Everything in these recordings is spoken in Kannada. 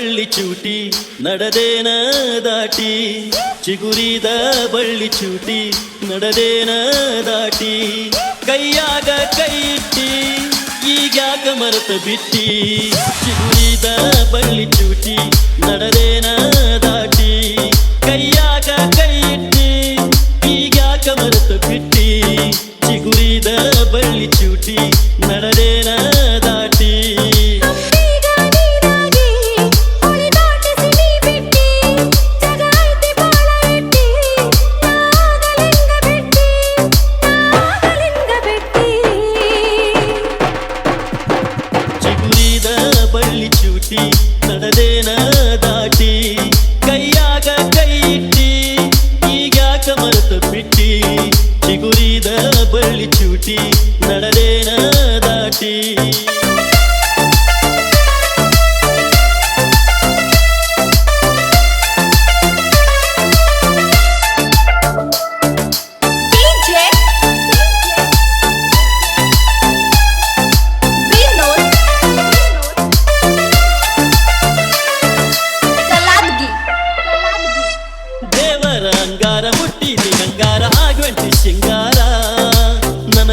ಚೂಟಿ, ನಡೆದೇನ ದಾಟಿ? ಚಿಗುರಿದ ಬಳ್ಳಿ ಚೂಟಿ, ನಡೆದೇನ ದಾಟಿ? ಕೈಯಾಗ ಕೈ ಇಟ್ಟಿ, ಈಗ್ಯಾಕ ಮರೆತ ಬಿಟ್ಟಿ? ಚಿಗುರಿದ ಬಳ್ಳಿ ಚೂಟಿ, ನಡೆದೇನ ದಾಟಿ? ಕೈಯಾಗ ಕೈ ಇಟ್ಟಿ, ಈಗ್ಯಾಕ ಮರೆತ ಬಿಟ್ಟಿ? ಚಿಗುರಿದ ಬಳ್ಳಿ ಚೂಟಿ, ನಡೆದೇನ ಬಳ್ಳಿ ಚೂಟಿ ನಡೆದೇನ ದಾಟಿ?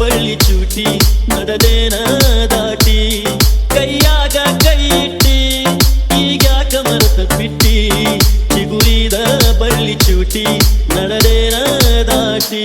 ಬಳ್ಳಿ ಚೂಟಿ ನಡದೇನ ದಾಟಿ, ಕೈಯಾಗ ಕೈ ಇಟ್ಟಿ ಈಗ ಮರತ ಬಿಟ್ಟಿ, ಚಿಗುರಿದ ಬಳ್ಳಿ ಚೂಟಿ ನಡದೇನ ದಾಟಿ.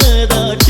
值得。